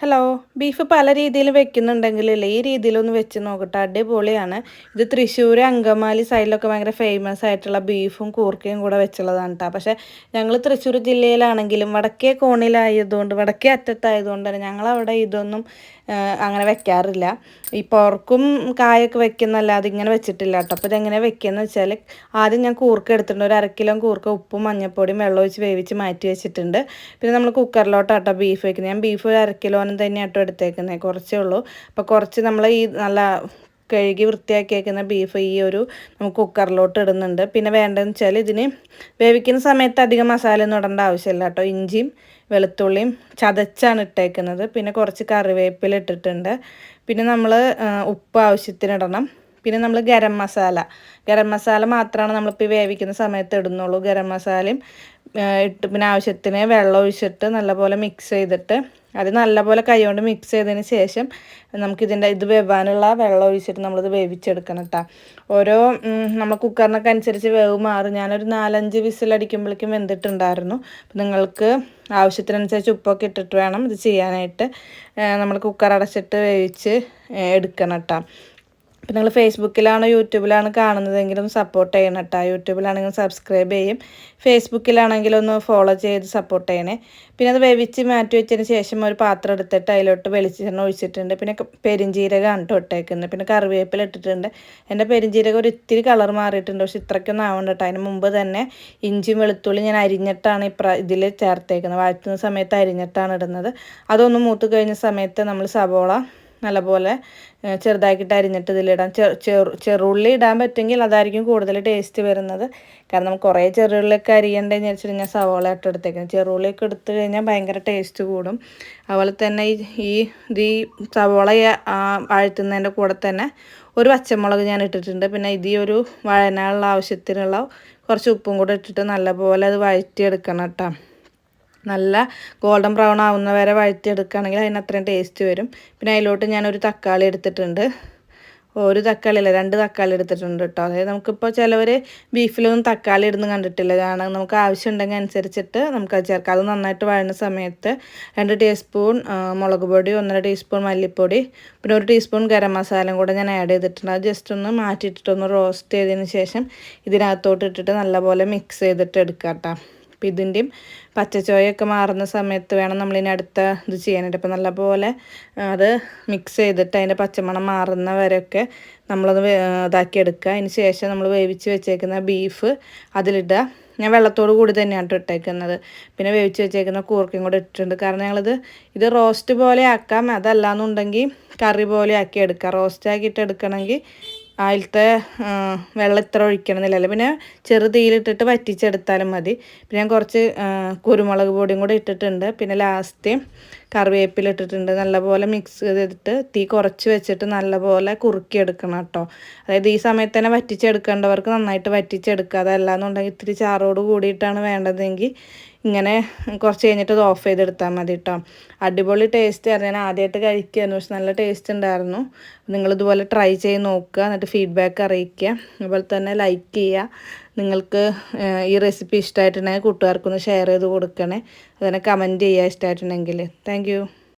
Hello beef പല രീതിയിൽ വെക്കുന്നുണ്ടെങ്കിലല്ലേ ഈ രീതിയിലൊന്ന് വെച്ച് നോക്കട്ടെ. അടിപൊളിയാണ്. ഇത് തൃശ്ശൂർ അങ്കമാലി സൈഡിലൊക്കെ ഭയങ്കര ഫേമസ് ആയിട്ടുള്ള ബീഫും കൂർക്കയും കൂടെ വെച്ചുള്ളതാണ് കേട്ടോ പക്ഷേ ഞങ്ങൾ തൃശ്ശൂർ ജില്ലയിലാണെങ്കിലും വടക്കേ കോണിലായതുകൊണ്ട് വടക്കേ അറ്റത്തായതുകൊണ്ട് തന്നെ ഞങ്ങളവിടെ ഇതൊന്നും അങ്ങനെ വെക്കാറില്ല. ഈ പുറക്കും കായൊക്കെ വെക്കുന്നല്ലാതെ ഇങ്ങനെ വെച്ചിട്ടില്ല കേട്ടോ അപ്പോൾ ഇതെങ്ങനെ വെക്കുകയെന്ന് വെച്ചാൽ ആദ്യം ഞാൻ കൂർക്ക എടുത്തിട്ടുണ്ട്. ഒരു അരക്കിലോ കിലോ കൂർക്ക ഉപ്പും മഞ്ഞൾപ്പൊടിയും വെള്ളം ഒഴിച്ച് വേവിച്ച് മാറ്റി വെച്ചിട്ടുണ്ട്. പിന്നെ നമ്മൾ കുക്കറിലോട്ടാട്ടോ ബീഫ് വെക്കുന്നത് ഞാൻ ബീഫ് ഒരു അര തന്നെ ആട്ടോ എടുത്തേക്കുന്നത് കുറച്ചേ ഉള്ളൂ. അപ്പോൾ കുറച്ച് നമ്മൾ ഈ നല്ല കഴുകി വൃത്തിയാക്കിയേക്കുന്ന ബീഫ് ഈ ഒരു നമുക്ക് കുക്കറിലോട്ട് ഇടുന്നുണ്ട്. പിന്നെ വേണ്ടതെന്ന് വെച്ചാൽ ഇതിന് വേവിക്കുന്ന സമയത്ത് അധികം മസാല ഒന്നും ഇടേണ്ട ആവശ്യമില്ല കേട്ടോ. ഇഞ്ചിയും വെളുത്തുള്ളിയും ചതച്ചാണ് ഇട്ടേക്കുന്നത്. പിന്നെ കുറച്ച് കറിവേപ്പില ഇട്ടിട്ടുണ്ട്. പിന്നെ നമ്മൾ ഉപ്പ് ആവശ്യത്തിന് ഇടണം. പിന്നെ നമ്മൾ ഗരം മസാല. ഗരം മസാല മാത്രമാണ് നമ്മളിപ്പോൾ വേവിക്കുന്ന സമയത്ത് ഇടുന്നുള്ളൂ. ഗരം മസാലയും ഇട്ട് പിന്നെ ആവശ്യത്തിന് വെള്ളം ഒഴിച്ചിട്ട് നല്ലപോലെ മിക്സ് ചെയ്തിട്ട് അത് നല്ലപോലെ കൈകൊണ്ട് മിക്സ് ചെയ്തതിന് ശേഷം നമുക്കിതിന്റെ ഇത് വെവാനുള്ള വെള്ളം ഒഴിച്ചിട്ട് നമ്മളിത് വേവിച്ചെടുക്കണം കേട്ടോ ഓരോ നമ്മൾ കുക്കറിനൊക്കെ അനുസരിച്ച് വേവ് മാറും. ഞാനൊരു നാലഞ്ച് വിസിലടിക്കുമ്പോഴേക്കും വെന്തിട്ടുണ്ടായിരുന്നു. അപ്പം നിങ്ങൾക്ക് ആവശ്യത്തിനനുസരിച്ച് ഉപ്പൊക്കെ ഇട്ടിട്ട് വേണം ഇത് ചെയ്യാനായിട്ട്. നമ്മൾ കുക്കർ അടച്ചിട്ട് വേവിച്ച് എടുക്കണം കേട്ടോ ഇപ്പം നിങ്ങൾ ഫേസ്ബുക്കിലാണോ യൂട്യൂബിലാണ് കാണുന്നതെങ്കിലും സപ്പോർട്ട് ചെയ്യണം കേട്ടോ യൂട്യൂബിലാണെങ്കിൽ സബ്സ്ക്രൈബ് ചെയ്യും. ഫേസ്ബുക്കിലാണെങ്കിലും ഒന്ന് ഫോളോ ചെയ്ത് സപ്പോർട്ട് ചെയ്യണേ. പിന്നെ അത് വേവിച്ച് മാറ്റി വെച്ചതിന് ശേഷം ഒരു പാത്രം എടുത്തിട്ട് അതിലോട്ട് വെളിച്ചെണ്ണ ഒഴിച്ചിട്ടുണ്ട്. പിന്നെ പെരിഞ്ചീരകമാണ് കേട്ടോ ഇട്ടേക്കുന്നത്. പിന്നെ കറിവേപ്പില ഇട്ടിട്ടുണ്ട്. എന്റെ പെരിഞ്ചീരകം ഒരു ഇത്തിരി കളർ മാറിയിട്ടുണ്ട്. പക്ഷെ ഇത്രയ്ക്കൊന്നും ആവണ്ട കേട്ടോ അതിന് മുമ്പ് തന്നെ ഇഞ്ചിയും വെളുത്തുള്ളി ഞാൻ അരിഞ്ഞിട്ടാണ് ഇപ്ര ഇതിൽ ചേർത്തേക്കുന്നത്. വഴറ്റുന്ന സമയത്ത് അരിഞ്ഞിട്ടാണ് ഇടുന്നത്. അതൊന്ന് മൂത്ത് കഴിഞ്ഞ സമയത്ത് നമ്മൾ സവോള നല്ലപോലെ ചെറുതാക്കിയിട്ട് അരിഞ്ഞിട്ട് ഇതിലിടാം ചെറു ചെറുള്ളി ഇടാൻ പറ്റുമെങ്കിൽ അതായിരിക്കും കൂടുതൽ ടേസ്റ്റ് വരുന്നത്. കാരണം കുറേ ചെറുള്ളിയൊക്കെ അരിയണ്ടെന്ന് വെച്ചിട്ട് ഞാൻ സവോള ഇട്ട് എടുത്തേക്കുന്നത്. ചെറുള്ളിയൊക്കെ എടുത്തു കഴിഞ്ഞാൽ ഭയങ്കര ടേസ്റ്റ് കൂടും. അതുപോലെ തന്നെ ഈ ഇത് ഈ സവോള അഴുത്തുന്നതിന്റെ കൂടെ തന്നെ ഒരു പച്ചമുളക് ഞാൻ ഇട്ടിട്ടുണ്ട്. പിന്നെ ഇത് ഒരു വഴനാനുള്ള ആവശ്യത്തിനുള്ള കുറച്ച് ഉപ്പും കൂടെ ഇട്ടിട്ട് നല്ലപോലെ അത് വഴറ്റിയെടുക്കണം കേട്ടോ. നല്ല ഗോൾഡൻ ബ്രൗൺ ആവുന്ന വരെ വഴറ്റിയെടുക്കുകയാണെങ്കിൽ അതിന് അത്രയും ടേസ്റ്റ് വരും. പിന്നെ അതിലോട്ട് ഞാനൊരു തക്കാളി എടുത്തിട്ടുണ്ട്. ഒരു തക്കാളി അല്ല രണ്ട് തക്കാളി എടുത്തിട്ടുണ്ട് കേട്ടോ. അതായത് നമുക്കിപ്പോൾ ചിലവർ ബീഫിലൊന്നും തക്കാളി ഇടുന്നു കണ്ടിട്ടില്ല. കാരണം നമുക്ക് ആവശ്യമുണ്ടെങ്കിൽ അനുസരിച്ചിട്ട് നമുക്കത് ചേർക്കാം. അത് നന്നായിട്ട് വഴുന്ന സമയത്ത് രണ്ട് ടീസ്പൂൺ മുളക് പൊടി ഒന്നര ടീസ്പൂൺ മല്ലിപ്പൊടി പിന്നെ ഒരു ടീസ്പൂൺ ഗരം മസാലയും കൂടെ ഞാൻ ആഡ് ചെയ്തിട്ടുണ്ട്. അത് ജസ്റ്റ് ഒന്ന് മാറ്റിയിട്ടിട്ടൊന്ന് റോസ്റ്റ് ചെയ്തതിന് ശേഷം ഇതിനകത്തോട്ട് ഇട്ടിട്ട് നല്ലപോലെ മിക്സ് ചെയ്തിട്ട് എടുക്കാം കേട്ടോ. അപ്പം ഇതിന്റെയും പച്ചച്ചോയൊക്കെ മാറുന്ന സമയത്ത് വേണം നമ്മളിനി അടുത്ത ഇത് ചെയ്യാനായിട്ട്. അപ്പം നല്ലപോലെ അത് മിക്സ് ചെയ്തിട്ട് അതിന്റെ പച്ചമണം മാറുന്ന വരെയൊക്കെ നമ്മളത് ഇതാക്കി എടുക്കുക. അതിന് ശേഷം നമ്മൾ വേവിച്ച് വെച്ചേക്കുന്ന ബീഫ് അതിലിടുക. ഞാൻ വെള്ളത്തോട് കൂടി തന്നെയാണ് ഇട്ടേക്കുന്നത്. പിന്നെ വേവിച്ച് വെച്ചേക്കുന്ന കൂർക്കയും കൂടെ ഇട്ടിട്ടുണ്ട്. കാരണം ഞങ്ങളിത് ഇത് റോസ്റ്റ് പോലെ ആക്കാം. അതല്ലാന്നുണ്ടെങ്കിൽ കറി പോലെ ആക്കി എടുക്കാം. റോസ്റ്റ് ആക്കിയിട്ട് എടുക്കണമെങ്കിൽ അതിലത്തെ വെള്ളം ഇത്ര ഒഴിക്കണമെന്നില്ലല്ലോ പിന്നെ ചെറു തീയിലിട്ടിട്ട് വറ്റിച്ചെടുത്താലും മതി. പിന്നെ ഞാൻ കുറച്ച് കുരുമുളക് പൊടിയും കൂടെ ഇട്ടിട്ടുണ്ട്. പിന്നെ ലാസ്റ്റ് കറിവേപ്പില ഇട്ടിട്ടുണ്ട്. നല്ലപോലെ മിക്സ് ചെയ്തിട്ട് തീ കുറച്ച് വെച്ചിട്ട് നല്ലപോലെ കുറുക്കിയെടുക്കണം കേട്ടോ. അതായത് ഈ സമയത്ത് തന്നെ വറ്റിച്ചെടുക്കേണ്ടവർക്ക് നന്നായിട്ട് വറ്റിച്ചെടുക്കുക. അതല്ലാന്നുണ്ടെങ്കിൽ ഇത്തിരി ചാറോട് കൂടിയിട്ടാണ് വേണ്ടതെങ്കിൽ ഇങ്ങനെ കുറച്ച് കഴിഞ്ഞിട്ട് ഇത് ഓഫ് ചെയ്തെടുത്താൽ മതി കേട്ടോ അടിപൊളി ടേസ്റ്റ് ആയിരുന്നു. ഞാൻ ആദ്യമായിട്ട് കഴിക്കുകയായിരുന്നു പക്ഷെ നല്ല ടേസ്റ്റ് ഉണ്ടായിരുന്നു. നിങ്ങളിതുപോലെ ട്രൈ ചെയ്ത് നോക്കുക എന്നിട്ട് ഫീഡ്ബാക്ക് അറിയിക്കുക. അതുപോലെ തന്നെ ലൈക്ക് ചെയ്യുക. നിങ്ങൾക്ക് ഈ റെസിപ്പി ഇഷ്ടമായിട്ടുണ്ടെങ്കിൽ കൂട്ടുകാർക്കൊന്ന് ഷെയർ ചെയ്ത് കൊടുക്കണേ. അതുതന്നെ കമന്റ് ചെയ്യുക ഇഷ്ടമായിട്ടുണ്ടെങ്കിൽ. താങ്ക്